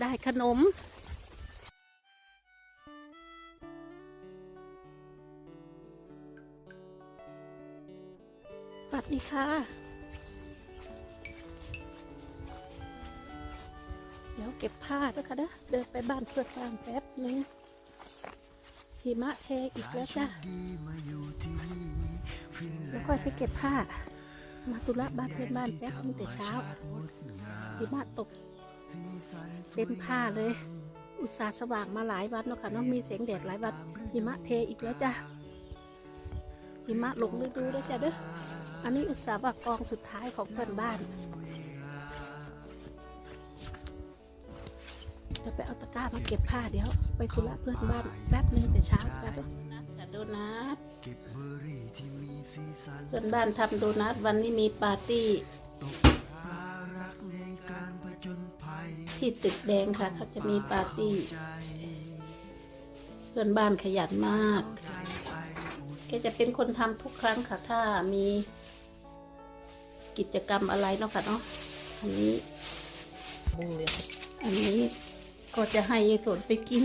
ได้ขนมสวัสดีค่ะ เดี๋ยวเก็บผ้าด้วยค่ะเด้อเดินไปบ้านเพื่อนบ้านแป๊บนึงหิมะเทอีกแล้วจ้ะแล้วค่อยไปเก็บผ้า มาตุระบ้านเพื่อนบ้านแป๊บนึงแต่เช้าหิมะตก เต็มผ้าเลย อุตส่าห์สว่างมาหลายวันแล้วค่ะเน้องมีแสงแดดหลายวันหิมะเทอีกแล้วจ้ะหิมะหลงฤดูแล้วจ้ะเด้ออันนี้อุตส่าห์ว่ากองสุดท้ายของเพื่อนบ้านเดี๋ยวไปเอาตะกร้ามาเก็บผ้าเดี๋ยว ไปธุระเพื่อนบ้านแป๊บนึงแต่เช้าจ้ะโดนัทจ้ะโดนัทเพื่อนบ้านทำโดนัทวันนี้มีปาร์ตี้ ที่ตึกแดงค่ะ เขาจะมีปาร์ตี้เพื่อนบ้านขยันมากแกจะเป็นคนทำทุกครั้งค่ะ ถ้ามีกิจกรรมอะไรเนาะค่ะเนาะอันนี้บุ้งเลี้ยงอันนี้ก็จะให้ยายสนไปกิน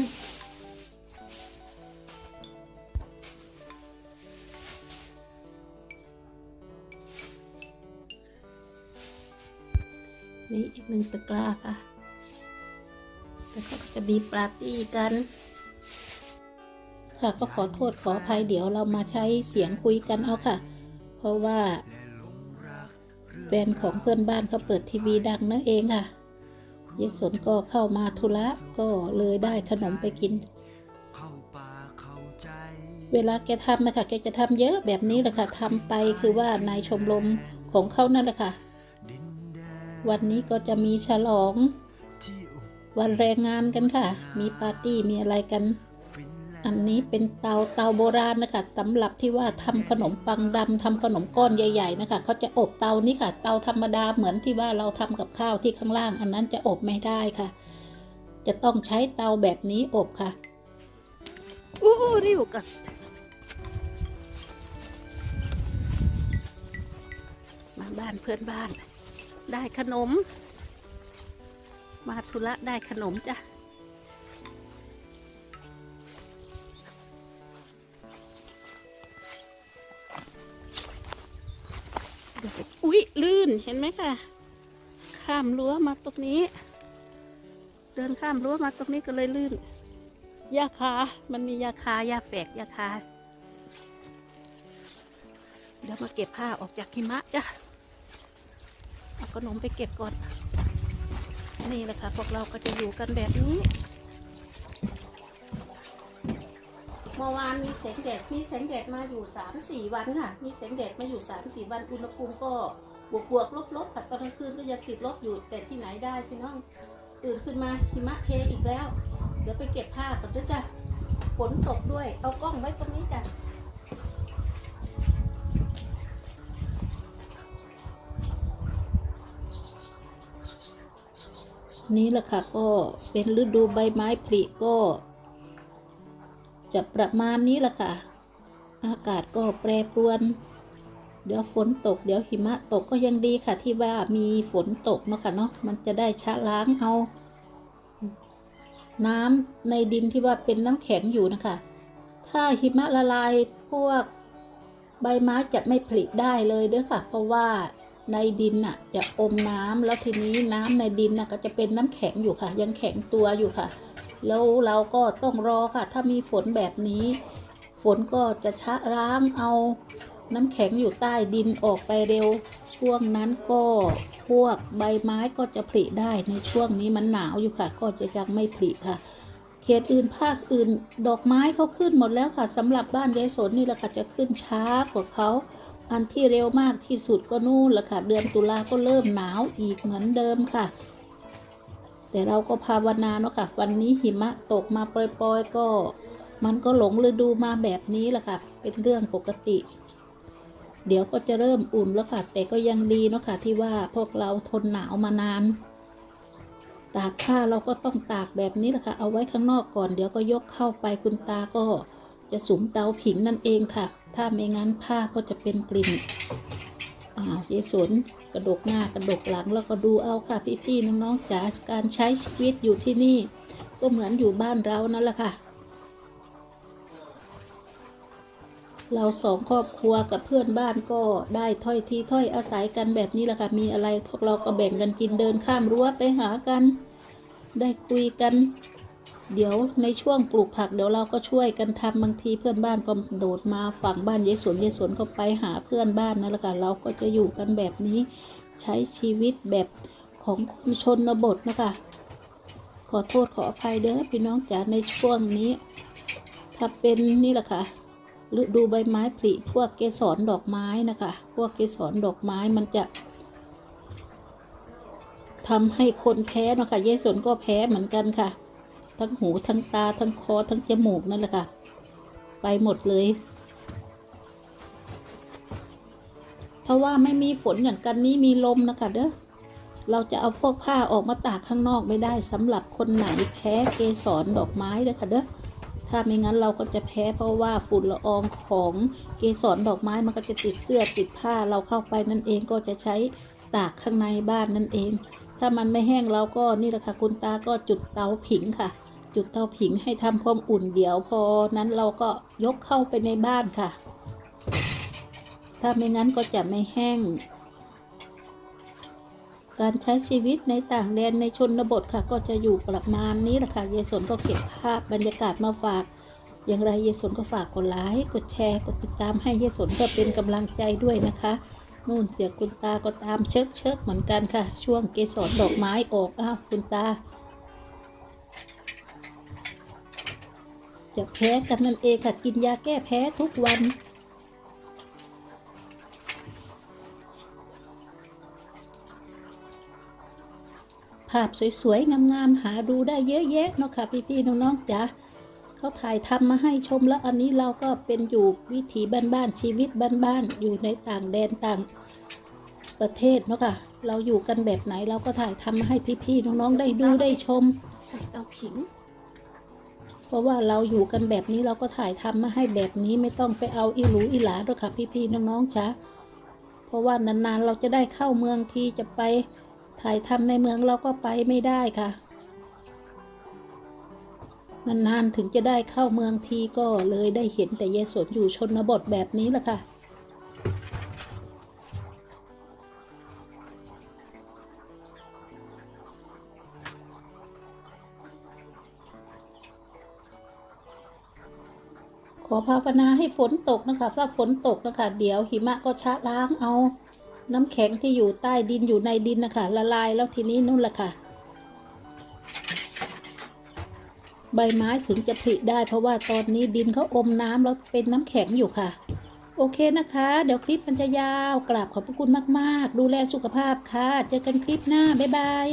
นี่อีกหนึ่งตะกร้าค่ะ แล้วก็จะมีปาร์ตี้กัน ค่ะก็ขอโทษขออภัยเดี๋ยวเรามาใช้เสียงคุยกันเอาค่ะ เพราะว่าแฟนของเพื่อนบ้านเขาเปิดทีวีดังนั่นเองค่ะยายสนก็เข้ามาธุระก็เลยได้ขนมไปกิน เวลาแกทำนะคะแกจะทำเยอะแบบนี้แหละค่ะทำไปคือว่านายชมรมของเขานั่นแหละค่ะ วันนี้ก็จะมีฉลอง วันแรงงานกันค่ะ มีปาร์ตี้มีอะไรกัน อันนี้เป็นเตาเตาโบราณนะคะสำหรับที่ว่าทำขนมปังดำทำขนมก้อนใหญ่ๆนะคะเขาจะอบเตานี้ค่ะ เตาธรรมดาเหมือนที่ว่าเราทำกับข้าวที่ข้างล่าง อันนั้นจะอบไม่ได้ค่ะ จะต้องใช้เตาแบบนี้อบค่ะอู้ริวกัสมาบ้านเพื่อนบ้าน ได้ขนม มาธุระได้ขนมจ้ะ อุ๊ย ลื่นเห็นไหมคะข้ามรั้วมาตรงนี้ เดินข้ามรั้วมาตรงนี้ก็เลยลื่น ยาคา มันมียาคายาแฝกยาคา เดี๋ยวมาเก็บผ้าออกจากหิมะจ้ะ เอาขนมไปเก็บก่อน นี่แหละค่ะพวกเราก็จะอยู่กันแบบนี้ เมื่อวานมีแสงแดด มีแสงแดดมาอยู่สามสี่วันค่ะ มีแสงแดดมาอยู่สามสี่วัน อุณหภูมิก็บวกบวกลบลบค่ะตอนกลางคืนก็ยังติดลบอยู่ แต่ที่ไหนได้พี่น้อง ตื่นขึ้นมาหิมะเทอีกแล้ว เดี๋ยวไปเก็บผ้าก่อนเด้อจ้ะ ฝนตกด้วย เอากล้องไว้ตรงนี้ นี่แหละค่ะก็เป็นฤดูใบไม้ผลิก็ จะประมาณนี้แหละค่ะ อากาศก็แปรปรวน เดี๋ยวฝนตก เดี๋ยวหิมะตกก็ยังดีค่ะ ที่ว่ามีฝนตกเนาะค่ะเนาะมันจะได้ชะล้างเอาน้ำในดินที่ว่าเป็นน้ำแข็งอยู่นะคะ ถ้าหิมะละลายพวกใบไม้จะไม่ผลิได้เลยเด้อค่ะ เพราะว่า ในดินน่ะ จะอมน้ำแล้วทีนี้น้ำในดินน่ะก็จะเป็นน้ำแข็งอยู่ค่ะ ยังแข็งตัวอยู่ค่ะ แล้วเราก็ต้องรอค่ะ ถ้ามีฝนแบบนี้ ฝนก็จะชะล้างเอาน้ำแข็งอยู่ใต้ดินออกไปเร็ว ช่วงนั้นก็พวกใบไม้ก็จะผลิได้ในช่วงนี้มันหนาวอยู่ค่ะ ก็จะยังไม่ผลิค่ะ เขตอื่นภาคอื่นดอกไม้เขาขึ้นหมดแล้วค่ะสำหรับบ้านยายสนนี่แหละค่ะจะขึ้นช้ากว่าเขาอันที่เร็วมากที่สุดก็นู่นละค่ะ เดือนตุลาก็เริ่มหนาวอีกเหมือนเดิมค่ะ แต่เราก็ภาวนาเนาะค่ะ วันนี้หิมะตกมาปล่อยๆก็ มันก็หลงฤดูมาแบบนี้ละค่ะ เป็นเรื่องปกติ เดี๋ยวก็จะเริ่มอุ่นแล้วค่ะ แต่ก็ยังดีเนาะค่ะที่ว่าพวกเราทนหนาวมานาน ตากผ้าเราก็ต้องตากแบบนี้แหละค่ะ เอาไว้ข้างนอกก่อน เดี๋ยวก็ยกเข้าไปคุณตาก็จะสุมเตาผิงนั่นเองค่ะ ถ้าไม่งั้นผ้าก็จะเป็นกลิ่นอ้าวเยสนกระดกหน้ากระดกหลังแล้วก็ดูเอาค่ะพี่ๆน้องๆจ๋าการใช้ชีวิตอยู่ที่นี่ ก็เหมือนอยู่บ้านเรานั่นแหละค่ะ เราสองครอบครัวกับเพื่อนบ้านก็ได้ถ้อยทีถ้อยอาศัยกันแบบนี้แหละค่ะ มีอะไรพวกเราก็แบ่งกันกินเดินข้ามรั้วไปหากัน ได้คุยกัน เดี๋ยวในช่วงปลูกผักเดี๋ยวเราก็ช่วยกันทำบางทีเพื่อนบ้านก็โดดมาฝั่งบ้านยายสวนยายสวนก็ไปหาเพื่อนบ้านนั่นแหละค่ะเราก็จะอยู่กันแบบนี้ใช้ชีวิตแบบของคนชนบทนะคะ ขอโทษขออภัยเด้อพี่น้องจ๋าในช่วงนี้ ถ้าเป็นนี่แหละค่ะฤดูใบไม้ผลิพวกเกสรดอกไม้นะคะ พวกเกสรดอกไม้มันจะ ทำให้คนแพ้เนาะคะเยายสนก็แพ้เหมือนกันค่ะ ทั้งหูทั้งตาทั้งคอทั้งจมูกนั่นแหละค่ะ ไปหมดเลยถ้าว่าไม่มีฝนอย่างกันนี้มีลมนะคะเด้อเราจะเอาพวกผ้าออกมาตากข้างนอกไม่ได้สำหรับคนไหนแพ้เกสรดอกไม้เด้อค่ะเด้อถ้าไม่งั้นเราก็จะแพ้เพราะว่าฝุ่นละอองของเกสรดอกไม้มันก็จะติดเสื้อติดผ้าเราเข้าไปนั่นเองก็จะใช้ตากข้างในบ้านนั่นเอง ถ้ามันไม่แห้งเราก็นี่แหละค่ะคุณตาก็จุดเตาผิงค่ะ จุดเตาผิงให้ทำความอุ่นเดี๋ยวพอนั้นเราก็ยกเข้าไปในบ้านค่ะ ถ้าไม่งั้นก็จะไม่แห้ง การใช้ชีวิตในต่างแดนในชนบทค่ะ ก็จะอยู่ประมาณนี้แหละค่ะเยสนก็เก็บภาพบรรยากาศมาฝากอย่างไรเยสนก็ฝากกดไลค์กดแชร์ กดติดตามให้เยายสนเพื่อเป็นกำลังใจด้วยนะคะ นู่นเสียคุณตาก็ตามเชิกเชิกเหมือนกันค่ะ ช่วงเกสรดอกไม้ออกอ้าวคุณตาจะแพ้กันนั่นเองค่ะ กินยาแก้แพ้ทุกวัน ภาพสวยๆงามๆหาดูได้เยอะแยะเนาะค่ะพี่ๆน้องๆจ๋า เขาถ่ายทำมาให้ชมแล้วอันนี้เราก็เป็นอยู่วิถีบ้านๆชีวิตบ้านๆอยู่ในต่างแดนต่างประเทศเนาะค่ะ เราอยู่กันแบบไหนเราก็ถ่ายทำมาให้พี่ๆน้องๆได้ดูได้ชม ใส่เตาผิง เพราะว่าเราอยู่กันแบบนี้เราก็ถ่ายทำมาให้แบบนี้ไม่ต้องไปเอาอีหรูอีหลาด้วยค่ะพี่ๆน้องๆจ้าเพราะว่านานๆเราจะได้เข้าเมืองที่จะไปถ่ายทำในเมืองเราก็ไปไม่ได้ค่ะ นานๆถึงจะได้เข้าเมืองทีก็เลยได้เห็นแต่ยายสนอยู่ชนบทแบบนี้แหละค่ะขอภาวนาให้ฝนตกนะคะ ถ้าฝนตกนะคะ เดี๋ยวหิมะก็ชะล้างเอา น้ำแข็งที่อยู่ใต้ดินอยู่ในดินนะคะ ละลายแล้วทีนี้นู่นละค่ะ ใบไม้ถึงจะผลิได้ เพราะว่าตอนนี้ดินเขาอมน้ำแล้วเป็นน้ำแข็งอยู่ค่ะ โอเคนะคะ เดี๋ยวคลิปมันจะยาวกราบขอบพระคุณมาก ๆ ดูแลสุขภาพค่ะ เจอกันคลิปหน้า บ๊ายบาย